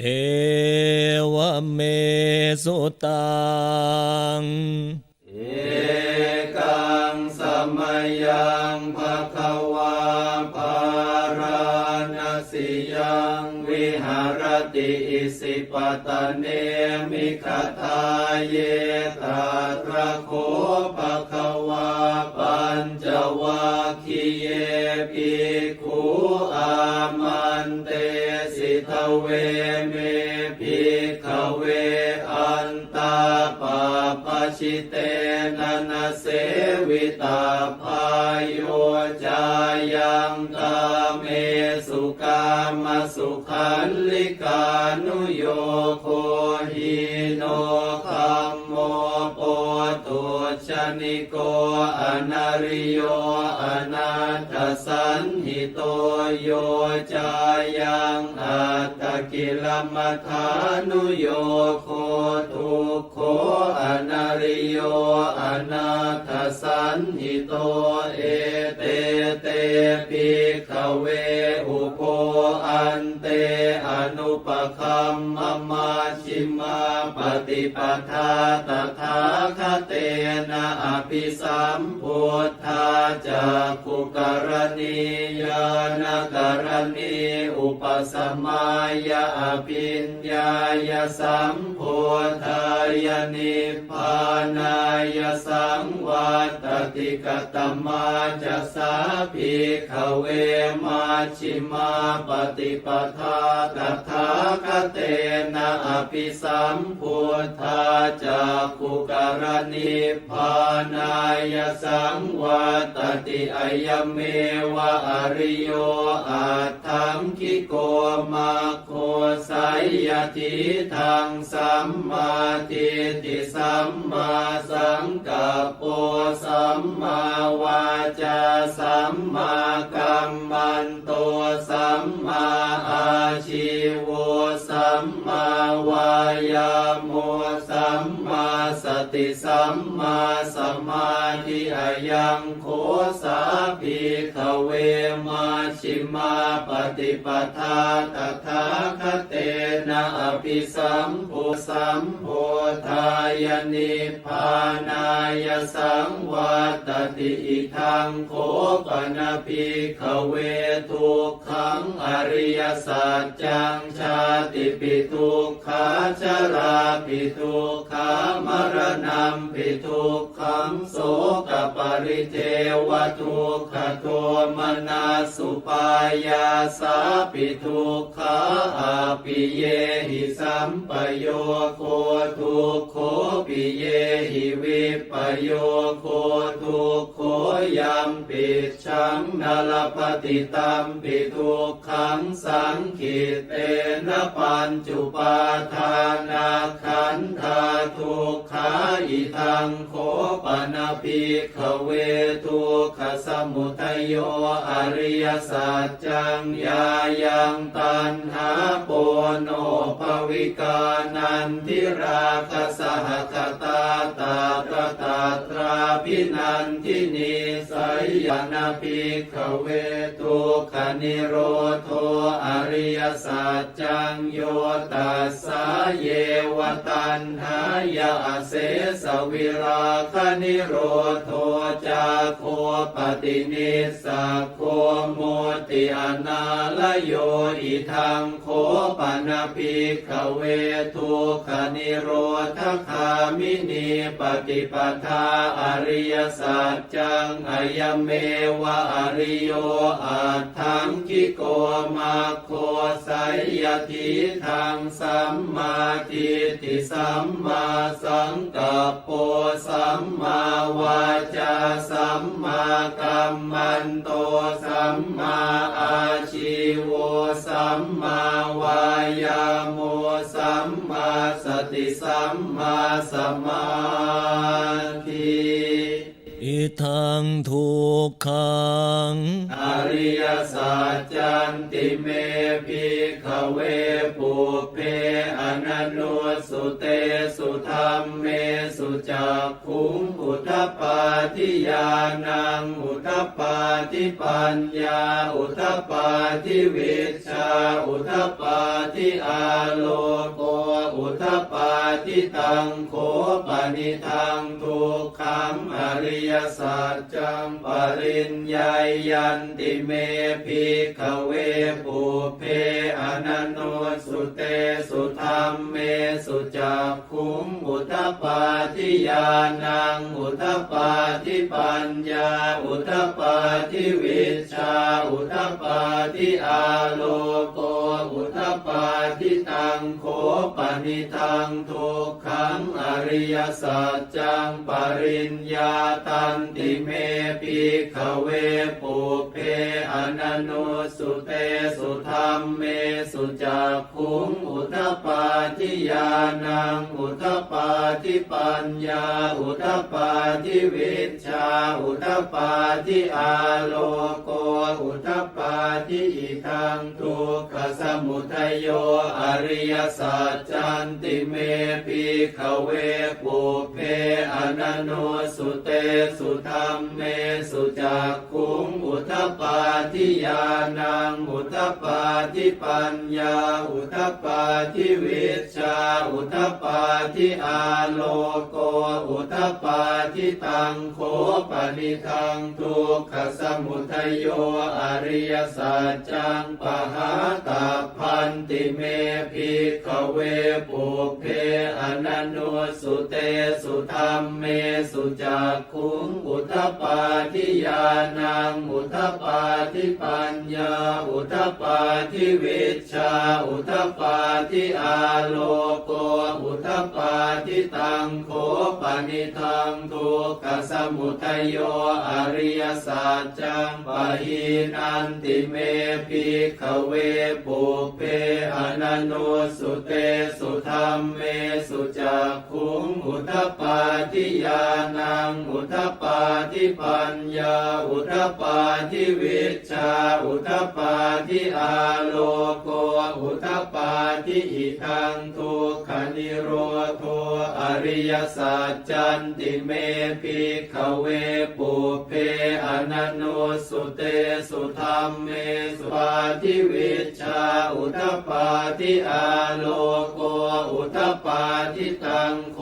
เอวเมสุตัง เอกังสมยังภะคะวาภาราณสิยังวิหารติอิสิปตะเนมิขทาเยตาตระโคภะคะวาปัญจวัคคีเยภิกขุอามัน เวเมภิกขเวอันตาปาปชิเตนะนเสวิตาพายโยจายังกาเมสุกามสุขันลิกานุโยโคหิโนคัมโมโปตุชนิโกอนาริโยอนาถสันหิ โตโยจายังอัตตกิลมัฐานุโยโคทุกโคอนาริโยอนาถสันหิโตเอเตเตปิขเวอุโปอันเตอนุปคัมมมาชิมาปฏิปทาตถาคเตนะอภิสัมพุทธาจากุกรณียานกรณีอุปสมายาอภิญญายสัมพุทธายนิพานายสังวัตติกตมาจะสาภิกขเวมาชิมาปฏิปทาตถาคเตนะอภิสัมพุทธาจากขุกรณิพานายสังวัตติอายเมวะอริโยอาทังคิโกมาโคสายยทิทังสัมมาทิฏฐิสัมมาสังกัปโปสัมมาวาจาสัมมากัมมันโตสัมมาอาชีโวสัมมาวายาโมสัมม สติสัมมาสมาธิอายังโคสาภิกขเวมาชิมาปฏิปทาตถาคเตนะอภิสัมโพสัมโพธายนิพานา สังวัตติอิทังโคปนาปิขเวทุกขังอริยสัจจังชาติปิทุกขาชราปิทุกขามรณะปิทุกข งโสกปริเทวทุกขโทมนาสุปายาสาปิทุกขาอาปิเยหิสัมปโยโคทุกโคปิเยหิวิปโยโคทุกโค ยัมปิชังนลปฏิตัมปิทุกขังสังขิตเตนะปัญจุปาทานาขันธาทุกขาอิทังโคปนาภิขเวทุกขสมุทัยโยอริยสัจจังยายังตันหาโปโนภวิกานันทิราคสหคตาตาตตาตราพินันทินินิสัยยนาภิขเวทุกขนิโรโทอริยสัจจังโยตัสสาเยวตันหายาเสสวิราคนิโรโทจาโคปฏินิสสะโคโมติอนาลโยอิทังโคปนาภิขเวทุกขนิโรธคามินีปฏิปทาอริยสัจจงอายเมวะอริโยอาทังคิโกมาโคไสยยทิทังสัมมาทิฏฐิสัมมาสังกัปโปสัมมาวาจาสัมมากัมมันโตสัมมาอาชีโวสัมมาวายาโมสัมมาสติสัมมาสมาธิ อิทังทุกขัง อริริยสัจจันติเมภิกขเวปุเพอนันโนสุเตสุธรรมเมสุจักขุงอุทปปาทิยานังอุทปปาทิปัญญา อุทปปาทิวิชา อุทปปาทิอาโลโกอุทปปาทิตังโขปนิทังทุกขังอริยสัจจังปริญญายันติเมภิกขเวปุเพอนันโนสุเตสุธรรมเมสุจักขุงอุทปาทิยานังอุทปาทิปัญญาอุทปาทิวิชชาอุทปาทิอาโลโกอุทปาทิตังโขปนิทังทุกขังอริยสัจจังปริญญาตันติเมปิขเวปุเพอนันโนสุเตสุธรรมเมสุจักขุงอุทปปาทิยานังอุทปปาทิปัญญา อุทปปาทิวิชา อุทปปาทิอาโลโก อุทปปาทิอิทังทุกขสมุทัยโยอริยสัจจันติเมภิขเวปุเพอนันโนสุเตสุธรรมเมสุจักขุงอุทปปาทิยานัง อุทปปาทิปัญญา อุทปปาทิวิชา อุทปปาทิอาโลโก อุทปปาทิตังโขปนิทังทุกขสมุทโยอริยสัจจังปหาตาพันติเมภิกขเวปุเพอนันโนสุเตสุธรรมเมสุจักขุงอุทปปาทิยานัง อุทปปาทิปัญญา อุทปปาทิวิชา อุทปปาทิอาโลโก อุทปปาทิตังโขปนิทังทุกขสมุทโยอริยสัจจังปะหีนันติเมปิขเวปุเป นันโนสุเตสุธรรมเมสุจักขุงอุทปปาทิยานังอุทปปาทิปัญญาอุทปปาทิวิชาอุทปปาทิอาโลโกอุทปปาทิอิทังทุกขนิโรโทอริยสัจจันติเมภิกขเวปุเพอนันโนสุเตสุธรรมเมสุปาทิวิชาอุทปปาทิอาโลโกอุทปปาทิตังโค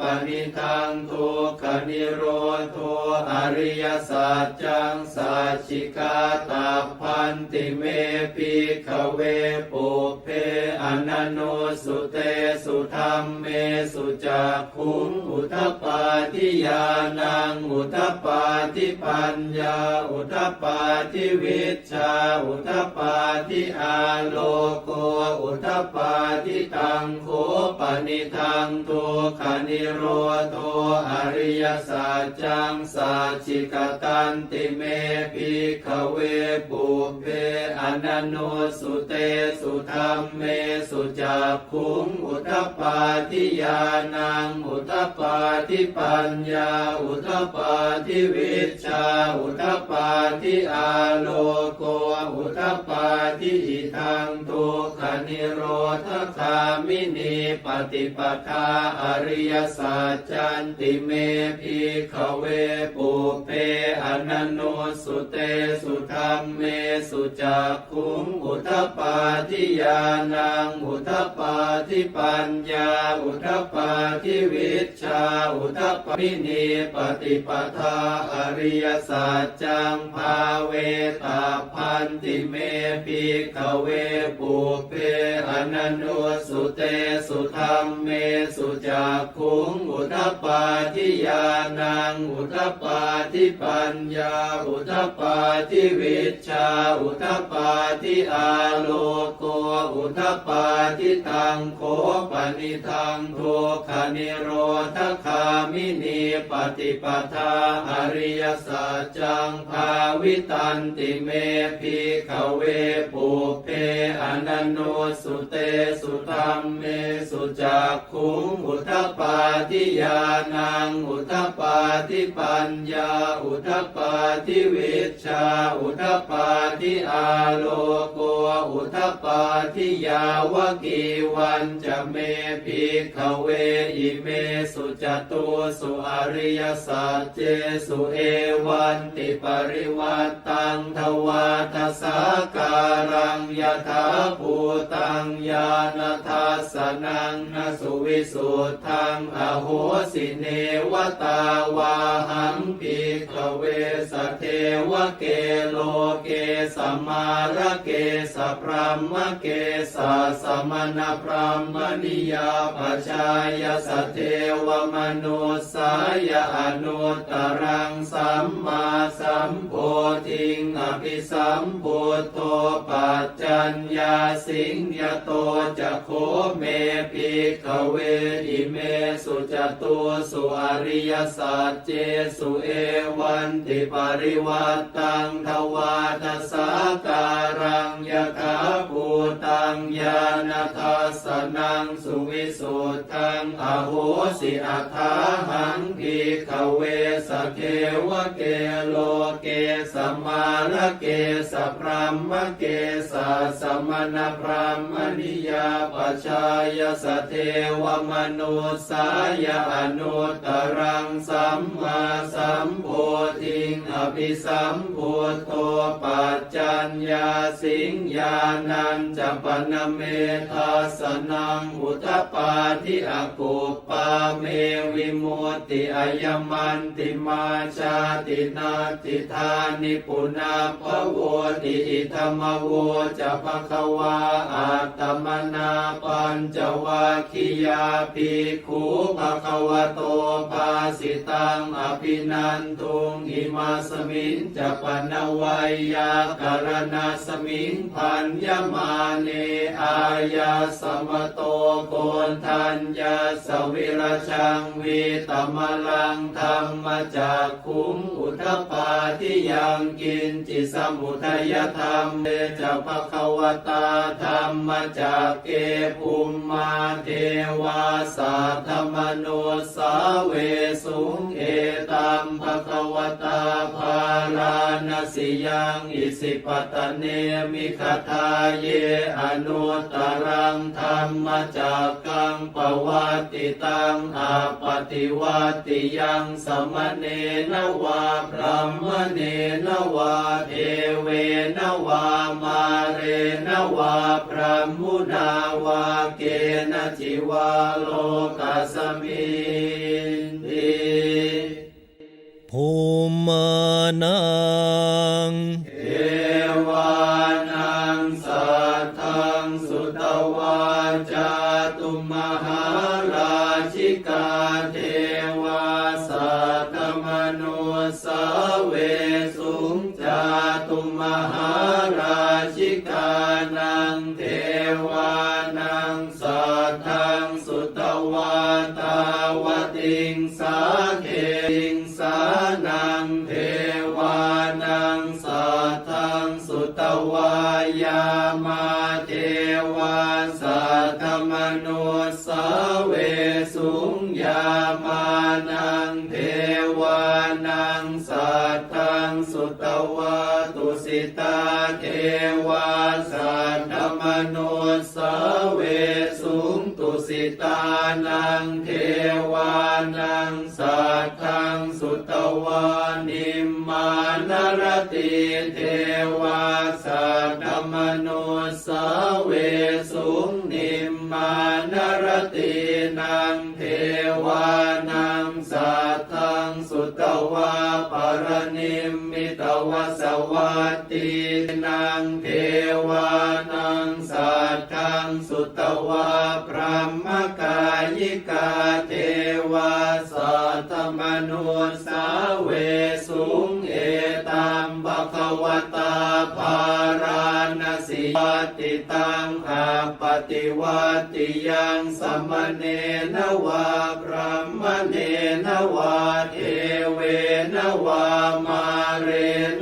ปนิทังทุกขนิโรโทอริยสัจจังสัจจิกาตาพันติเมภิกขเวปุ นันโนสุเตสุธรรมเมสุจักขุงอุทปาทิยานังอุทปาทิปัญญาอุทปาทิวิชาอุทปาทิอาโลโกอุทปาทิตังโขปนิทังทุกขนิโรโทอริยสัจจังสัจจิกตันติเมภิกขเวปุเพอนันโนสุเตสุธรรมเมสุจักขุงอุทปปาทิยานังอุทปปาทิปัญญา อุทปปาทิวิชา อุทปาทิอาโลโกอุทปปาทิอิทังทุกขนิโรธคามินีปฏิปทาอริยสัจจันติเมภิกขเวปุเพอนันโนสุเตสุธรรมเมสุจักขุงอุทปปาทิยานังอุทปปาทิปัญญาอุทปปาทิวิชชาอุทปมินีปฏิปทาอริยสัจจังภาเวตาพันติเมภิขเวปุเพอนันโนสุเตสุธรรมเมสุจักขุงอุทปปาทิยานังอุทปปาทิปัญญาอุทปปาทิวิชาอุทปปาทิอาโลโกอุทปปาทิตังโขปนิทังทุกขนิโรธคามินีปฏิปทาอริยสัจจังภาวิตันติเมภิกขเวปุเพอนันโนสุเตสุธรรมเมสุจักขุงอุทปปาทิยานังอุทปปาทิปัญญาอุทปปาทิวิชชาอุทปปาทิอาโลโกอุทปปาทิยาวกีวันจะเมภิกขเวอิเมสุจตุสุอริยสัจเจสุเอวันติปริวัตตังทวาทสาการังยถาภูตังญาณทัสนังนสุวิสุทธังอโหสิเนวตาวาหังภิกเวสเทวเกโลเกสมาระเกสพรหมเกสสมณพรหมนิยาปชายสเทวมนุสายอนุตตรังสัมมาสัมโพธิงอภิสัมพุทโธปัจจัญญาสิงยโตจะโคเมภิกขเวอิเมสุจตุสุอริยสัจเจสุเอวันติปริวัตตังทวาทสาการังยถาภูตังญาณทัสนังสุวิสุทธังอโหสิอัฏฐาหังภิกขเวสเทวเกโลเกสมาระเกสพรหมเกสะสมณพรหมนิยาปชายสเทวมนุสายอนุตรังสัมมาสัมโพธิงอภิสัมพุทโธปัจจัญญาสิงญานันจปนเมธาสนังอุทปาทิอากุปปาเมวิมุตติอายมันติมาชาตินาติธานิปุนาภโวติอิธรรมโวจะภควาอาตมนาปัญจวัคคิยาภิกขุภควโตภาสิตังอภินันทุงอิมาสมิงจะปนวัยยาการณาสมิงพันยมาเนอายาสมโตโกนทัญญาสวิรชังวีตมลังธรรมจากคุมอุทปาทิยังกินจิสมุทัยยธรรมเมจะภควตาธรรมจากเกภูมิมาเทวาสาธรรมโนสาเวสุง สิยังอิสิปตเนมิคทาเยอนุตรังธรรมจากกังปวัติตังอาปฏิวัติยังสมเนนวาพระมเนนวาเทเวนวามาเรนวาพระมุนาวาเกณจิวาโลกัสมินติ ภูมานังเอวานังสัทธังสุตวาจาตุมหาราชิกาเทวาสัตมโนสาเวสุงจาตุมหา นังเทวานังสัทธังสุตวาตุสิตาเทวาสัทธมโนสเวสุงตุสิตานังเทวานังสัทธังสุตวานิมมานรติเทวาสัทธมโนสเวสุงนิมมานรตินังเทวาน วะปรนิมมิตวสวัตตินางเทวานังสัทธังสุตวะพระมกายิกาเทวาสัตมนุสาเวสุ วตาภาราณสิวัติตังอาปฏิวัติยังสมเนนวาพระมเนนวาเทเวนวามาเร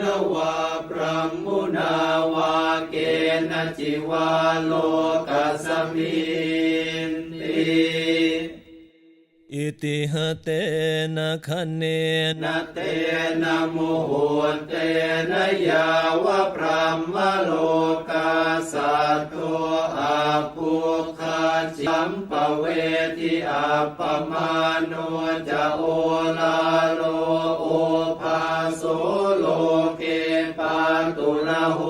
นวาพระมุนาวาเกนจิวาโลกัสมินติ อิติหเตนะคะเนนะเตนะโมโหเตนะยาวะพรหมโลกาสัตโตอาภูคาจิมปเวทิอาปมาโนจะโอลาโลโอภาโสโลเกปาตุระโห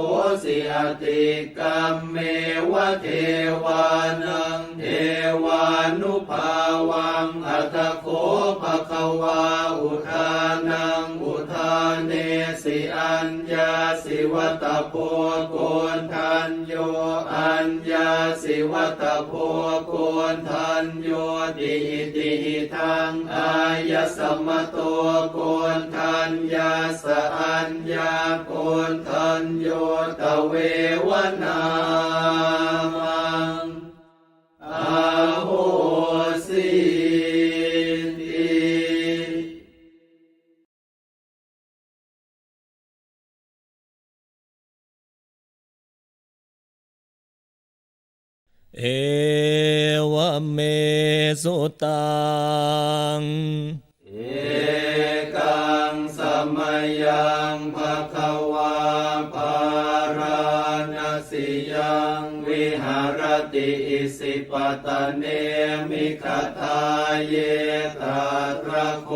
สิอติกรรมเมวะเทวานัง วัตโพโกนทันโยอัญญาสิวัตโพโกนทันโยติหิติหิทังอายสมะโตโกนทันยาสอัญญาโกนทันโยตเววนา เอวเมสุตัง สิปตเนมิคตาเยตาตระโค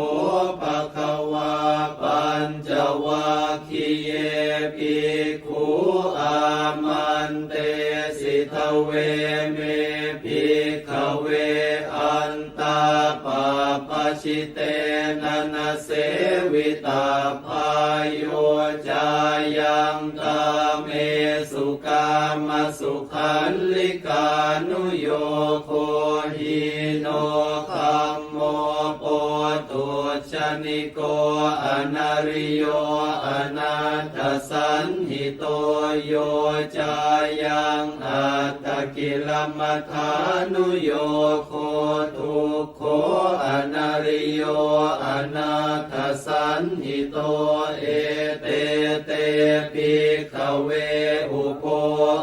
ปะคะวาปัญจวัคคีเยปิคุอามันเตสิทเวเม ชิเตนะนะเสวิตาพายโยจายังกาเมสุกามสุขันลิกานุโยโคหิโนคัมโมโปตุชนิโกอนาริโยอนาถสันหิ โตโยจายังอัตตกิลมัฐานุโยโคทุกโคอนาริโยอนาถสันหิโตเอเตเตปิขเวอุโป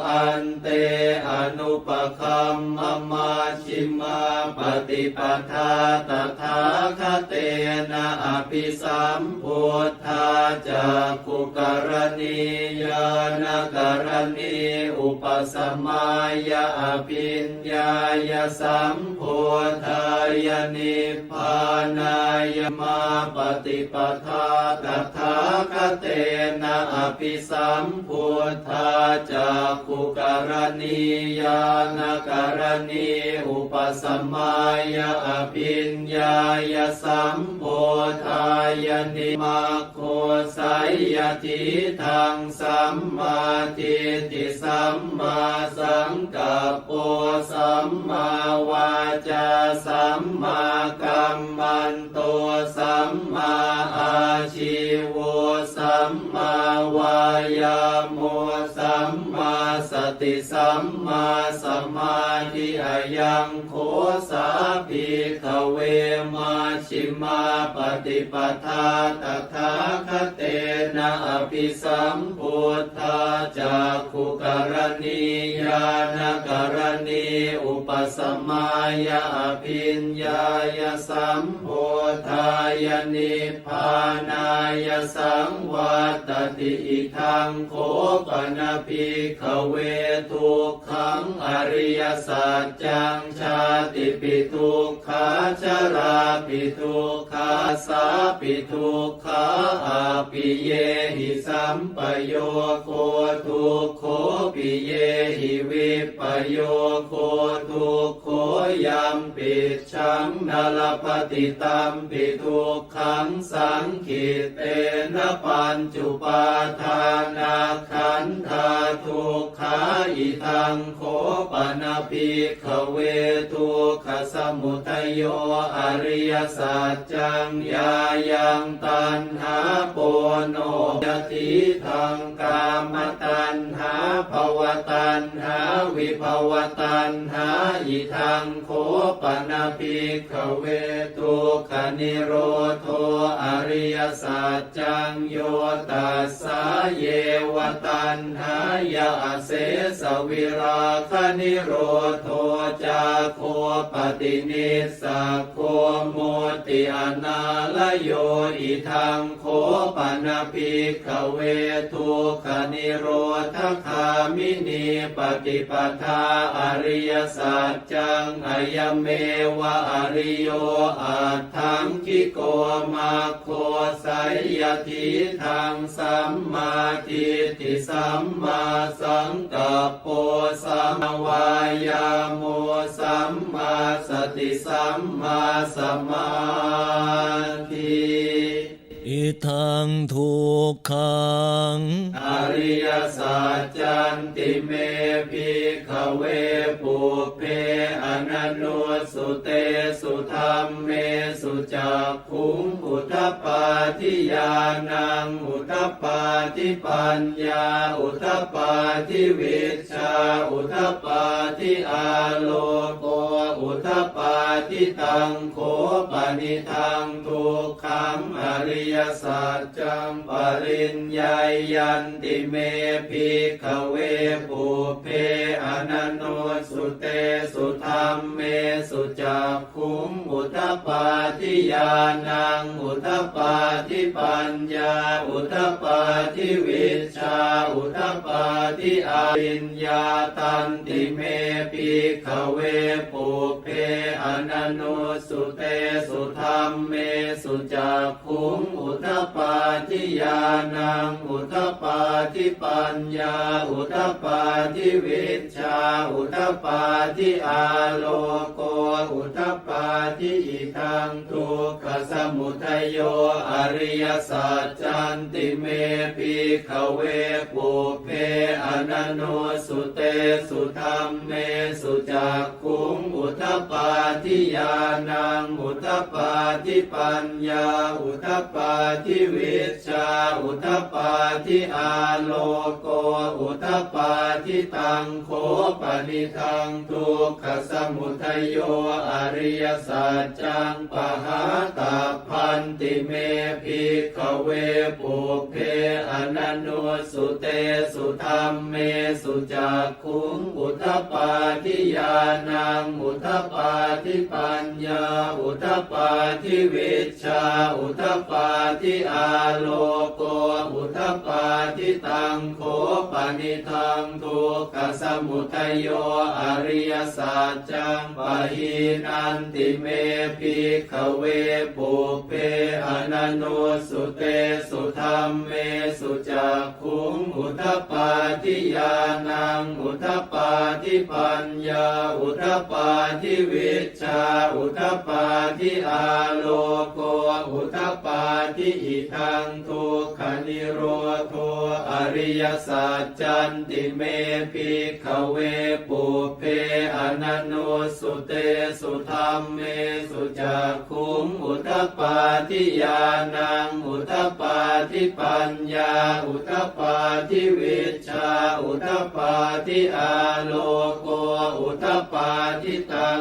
อันเตอนุปคัมมมาชิมาปฏิปทาตถาคเตนะอภิสัมพุทธาจากุกรณียานกรณีอุปสมายะอภิญญายสัมพุทธายนิพพานายมาปฏิปทาตถาคเตนะอภิสัมพุทธาจากุกรณียานกรณีอุปสมายะอภิญญายสัมพุทธายนิมาโคสายยทิทังสัมมาทิฏฐิสัมมาสังกัปโปสัมมาวาจาสัมมากัมมันโตสัมมาอาชีวสัมมาวายาโมสัมมาสติสัมมาสมาธิอายังโคสาภิกเวมาชิมาปฏิปทาตถาคเตนะอภิสัมพุทธาจากขุกรณียานกรณีอุปสมายะอภิญญายสัมพุทธายนิพานายสังวัตติอิทังโคปนาภิกขเวทุกขังอริยสัจจังชาติปิทุกขาชราปิทุกขาสาปิทุกขาอาปิเยหิสัมปโยโคทุกโคปิเยหิวิปโยโคทุกโคยัมปิชังนลปฏิตัมปิทุกขังสังขิตเตนะปัญจุปาทานาขันธาทุกขาอิทังโคปนาภิขเวทุกขสมุทัยโยอริยสัจจังยายังตันหาโปโนยติทังกามตันหาภวตันหาวิภวตันหาอิทังโคปนาภิกเวทุกนิโรโทอริยสัจจังโยตัสสะาเยวตันหายาเสสวิราคนิโรโทจาโคปฏินิสสะโคโมติอนาลโยอิทังโคปนาภิกเวทุกขนิโรธคามินีปฏิปทาอริยสัจจังอายเมวะอริโยอัตถังคิโกมาโคไสยยทิทังสัมมาทิฏฐิสัมมาสังกัปโปสัมวายาโมสัมมาสติสัมมาสมาธิ อิทังทุกขัง อริยสัจจันติเมภิกขเวปุเพอนันโนสุเตสุธรรมเมสุจักขุงอุทปาทิยานังอุทปาทิปัญญา อุทปาทิวิชา อุทปาทิอาโลโกอุทปาทิตังโคปนิทังทุกขังอริยสัจจังปริญญายันติเมภิกขเวปุเพอนันโนสุเตสุธรรมเมสุจักขุงอุทปาทิยานังอุทปาทิปัญญาอุทปาทิวิชาอุทปาทิอาริญญาตันติเมภิกขเวปุเพอนันโนสุเตสุธรรมเมสุจักขุงอุุทปาทิยานัง อุทปาทิปัญญา อุทปาทิวิชา อุทปาทิอาโลโก อุทปาทิอิทังทุกขสมุทัยโยอริยสัจจันติเมภิขเวปุเพอนันโนสุเตสุธรรมเมสุจักขุงอุทปาทิยานัง อุทปาทิปัญญา อุทปาทิวิชาอุทปาทิอาโลโกอุทปาทิตังโคปนิทังทุกขสมุทโยอริยสัจจังปหาตาพันติเมภิกขเวปุเพอนันโนสุเตสุธรรมเมสุจักขุงอุทปาทิยานังอุทปาทิปัญญาอุทปาทิวิชาอุทปาทิอาโลโกอุทธปาทิตังโคปนิทังทุกขสมุทโยอริยสัจจังปะหินันติเมภิกขเวปุเพอนันโนสุเตสุธรรมเมสุจักขุงอุทธปาทิยานังอุทธปาทิปัญญาอุทธปาทิวิชาอุทธปาทิอาโลโกอุทธปาทิอิทังทุกขนิโรโทอริยสัจจันติเมภิกขเวปุเพอนันโนสุเตสุธรรมเมสุจักขุงอุทปาทิยานังอุทปาทิปัญญาอุทปาทิวิชาอุทปาทิอาโลโกอุทปาทิตัง